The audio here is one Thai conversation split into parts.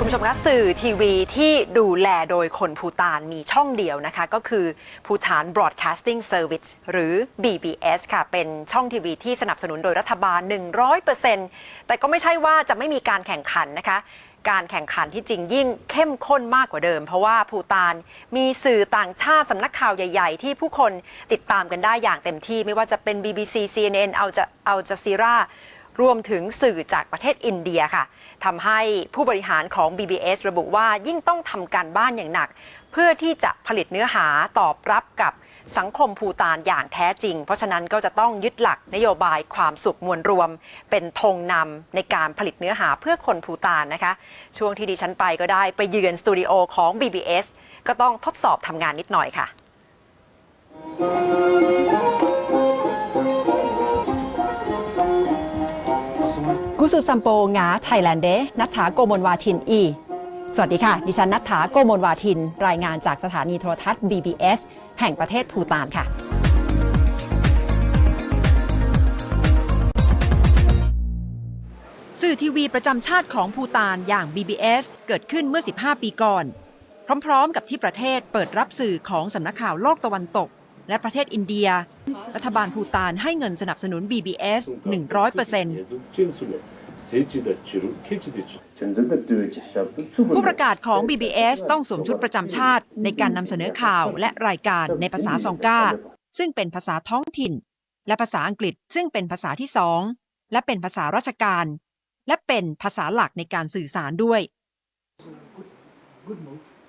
คุณผู้ชมคะสื่อทีวีที่ดูแลโดยคนภูตานมีช่องเดียวนะคะ ก็คือภูฐาน Broadcasting Service หรือ BBS ค่ะ เป็นช่องทีวีที่สนับสนุนโดยรัฐบาล 100%แต่ก็ไม่ใช่ว่าจะไม่มีการแข่งขันนะคะ การแข่งขันที่จริงยิ่งเข้มข้นมากกว่าเดิม เพราะว่าภูตานมีสื่อต่างชาติสำนักข่าวใหญ่ ๆ ที่ผู้คนติดตามกันได้อย่างเต็มที่ไม่ว่าจะเป็น BBC CNN เอาจะเอาจะซีรา รวมถึงสื่อจากประเทศอินเดียค่ะทำให้ผู้บริหารของ BBS ระบุว่ายิ่งต้องทำการบ้านอย่างหนัก เพื่อที่จะผลิตเนื้อหาตอบรับกับสังคมภูตานอย่างแท้จริง เพราะฉะนั้นก็จะต้องยึดหลักนโยบายความสุขมวลรวม เป็นธงนำในการผลิตเนื้อหาเพื่อคนภูตานนะคะ ช่วงที่ดิฉันไปก็ได้ไปเยือนสตูดิโอของ BBS ก็ต้องทดสอบทำงานนิดหน่อยค่ะ กุสุซัมโปงาไทยแลนด์เดนัทธาโกมลวาทินอี สวัสดีค่ะ ดิฉันนัทธาโกมลวาทิน รายงานจากสถานีโทรทัศน์ BBS แห่งประเทศภูตานค่ะ สื่อทีวีประจำชาติของภูตานอย่าง BBS เกิดขึ้นเมื่อ 15 ปีก่อน พร้อมๆ กับที่ประเทศเปิดรับสื่อของสำนักข่าวโลกตะวันตกและประเทศอินเดีย รัฐบาลภูตานให้เงินสนับสนุน BBS 100% ผู้ประกาศของ BBS ต้องสวมชุดประจำชาติในการนำเสนอข่าวและรายการในภาษาซองกาซึ่งเป็นภาษาท้องถิ่น และภาษาอังกฤษ ซึ่งเป็นภาษาที่สองและเป็นภาษาราชการ และเป็นภาษาหลักในการสื่อสารด้วย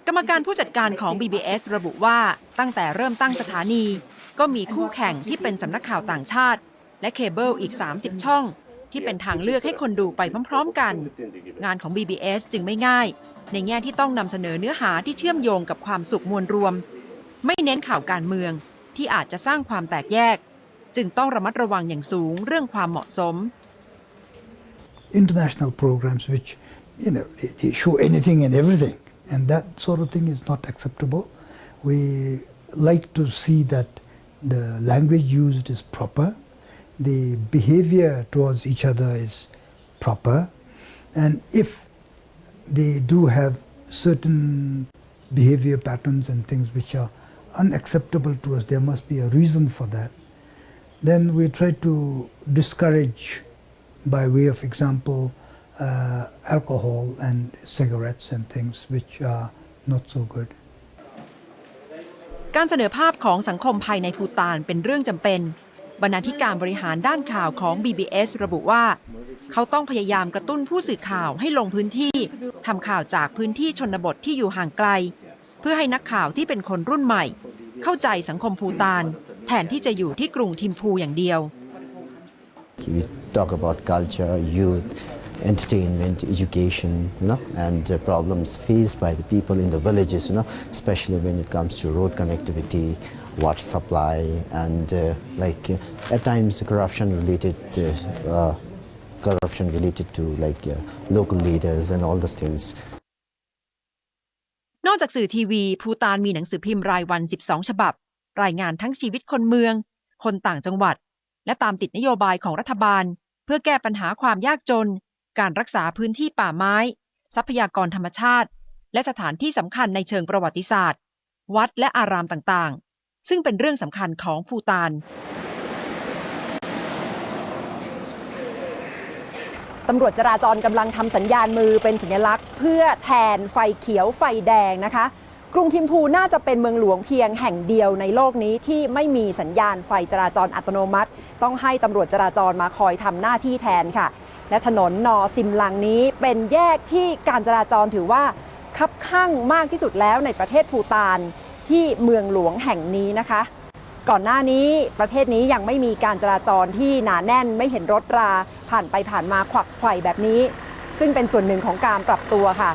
กรรมการผู้จัดการของ BBS ระบุว่าตั้งแต่เริ่มตั้งสถานี ก็มีคู่แข่งที่เป็นสำนักข่าวต่างชาติ และเคเบิลอีก 30 ช่อง ที่เป็นทางเลือกให้คนดูไปพร้อมๆกัน งานของ BBS จึงไม่ง่าย ในแง่ที่ต้องนำเสนอเนื้อหาที่เชื่อมโยงกับความสุขมวลรวม ไม่เน้นข่าวการเมืองที่อาจจะสร้างความแตกแยก จึงต้องระมัดระวังอย่างสูงเรื่องความเหมาะสม international programs which you know they, show anything and everything and that sort of thing is not acceptable we like to see that the language used is proper the behavior towards each other is proper and if they do have certain behavior patterns and things which are unacceptable to us there must be a reason for that then we try to discourage by way of example, uh, alcohol and cigarettes and things which are not so good. การเสนอภาพของสังคมภายในภูตานเป็นเรื่องจำเป็น บรรณาธิการบริหารด้านข่าวของ BBS ระบุว่า เขาต้องพยายามกระตุ้นผู้สื่อข่าวให้ลงพื้นที่ทำข่าวจากพื้นที่ชนบทที่อยู่ห่างไกล เพื่อให้นักข่าวที่เป็นคนรุ่นใหม่ เข้าใจสังคมภูตาน แทนที่จะอยู่ที่กรุงทิมพูอย่างเดียว We talk about culture, youth, entertainment, education, you know, and uh, problems faced by the people in the villages, you know, especially when it comes to road connectivity, water supply, and uh, like uh, at times corruption related, uh, uh, corruption related to like uh, local leaders and all those things. นอกจากสื่อทีวีภูตานมีหนังสือพิมพ์รายวัน 12 ฉบับ รายงานทั้งชีวิตคนเมือง คนต่างจังหวัด และตามติดนโยบายของรัฐบาล เพื่อแก้ปัญหาความยากจน การรักษาพื้นที่ป่าไม้ ทรัพยากรธรรมชาติ และสถานที่สำคัญในเชิงประวัติศาสตร์ วัดและอารามต่างๆ ซึ่งเป็นเรื่องสำคัญของภูตานตำรวจจราจรกำลังทำสัญญาณมือเป็นสัญลักษณ์ เพื่อแทนไฟเขียวไฟแดงนะคะ กรุงทิมพูน่าจะเป็นเมืองหลวงเพียงแห่งเดียวในโลกนี้ที่ไม่มีสัญญาณไฟจราจรอัตโนมัติ ต้องให้ตำรวจจราจรมาคอยทำหน้าที่แทนค่ะ และถนนนอซิมลังนี้เป็นแยกที่การจราจรถือว่าคับข้างมากที่สุดแล้วในประเทศภูตานที่เมืองหลวงแห่งนี้นะคะ ก่อนหน้านี้ประเทศนี้ยังไม่มีการจราจรที่หนาแน่นไม่เห็นรถราผ่านไปผ่านมาขวักไขว่แบบนี้ ซึ่งเป็นส่วนหนึ่งของการปรับตัวค่ะ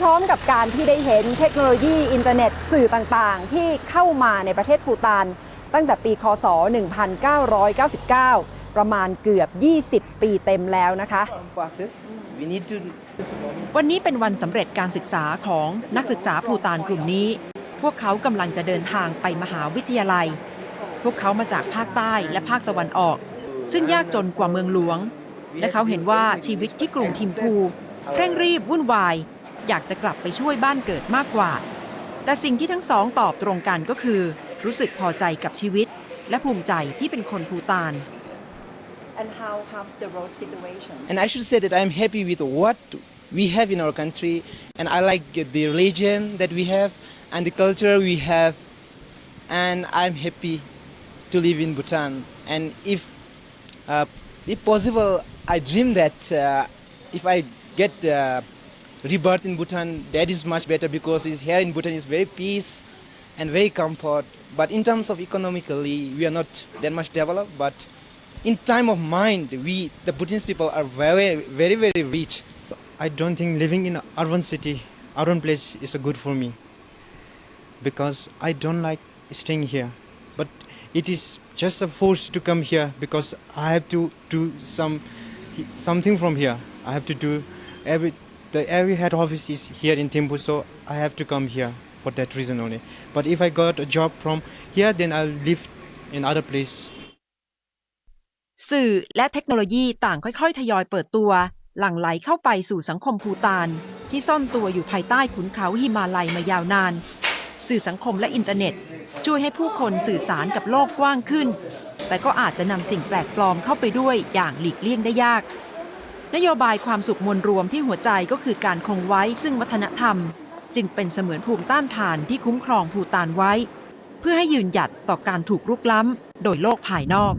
พร้อมๆกับการที่ได้เห็นเทคโนโลยีอินเทอร์เน็ตสื่อต่างๆ ที่เข้ามาในประเทศภูตานตั้งแต่ปี คศ 1999 ประมาณเกือบ 20 ปีเต็มแล้วนะคะ passes. We need to วันนี้เป็นวันสำเร็จการศึกษาของนักศึกษาภูตานกลุ่มนี้ พวกเขากำลังจะเดินทางไปมหาวิทยาลัย พวกเขามาจากภาคใต้และภาคตะวันออก ซึ่งยากจนกว่าเมืองหลวง และเขาเห็นว่าชีวิตที่กรุงทิมพูเร่งรีบวุ่นวาย อยากจะกลับไปช่วยบ้านเกิดมากกว่า แต่สิ่งที่ทั้งสองตอบตรงกันก็คือ รู้สึกพอใจกับชีวิต และภูมิใจที่เป็นคนภูตาน And how how's the road situation And I should say that I'm happy with what we have in our country, and I like the religion that we have and the culture we have, and I'm happy to live in Bhutan. And if, uh, if possible, I dream that uh, if I get uh, rebirth in Bhutan, that is much better because here in Bhutan is very peace and very comfort. But in terms of economically, we are not that much developed. But in time of mind, we the Bhutanese people are very, very, very rich. I don't think living in urban city, urban place is a good for me because I don't like staying here. But it is just a force to come here because I have to do some something from here. I have to do every the every head office is here in Timbu, so I have to come here for that reason only. But if I got a job from here, then I'll live in other place. สื่อและเทคโนโลยีต่างค่อยๆ ทยอยเปิดตัว หลั่งไหลเข้าไปสู่สังคมภูตาน ที่ซ่อนตัวอยู่ภายใต้ขุนเขาหิมาลัยมายาวนาน สื่อสังคมและอินเทอร์เน็ต ช่วยให้ผู้คนสื่อสารกับโลกกว้างขึ้น แต่ก็อาจจะนำสิ่งแปลกปลอมเข้าไปด้วยอย่างหลีกเลี่ยงได้ยาก นโยบายความสุขมวลรวมที่หัวใจก็คือการคงไว้ซึ่งวัฒนธรรม จึงเป็นเสมือนภูมิต้านทานที่คุ้มครองภูตานไว้ เพื่อให้ยืนหยัดต่อการถูกรุกล้ำ โดยโลกภายนอก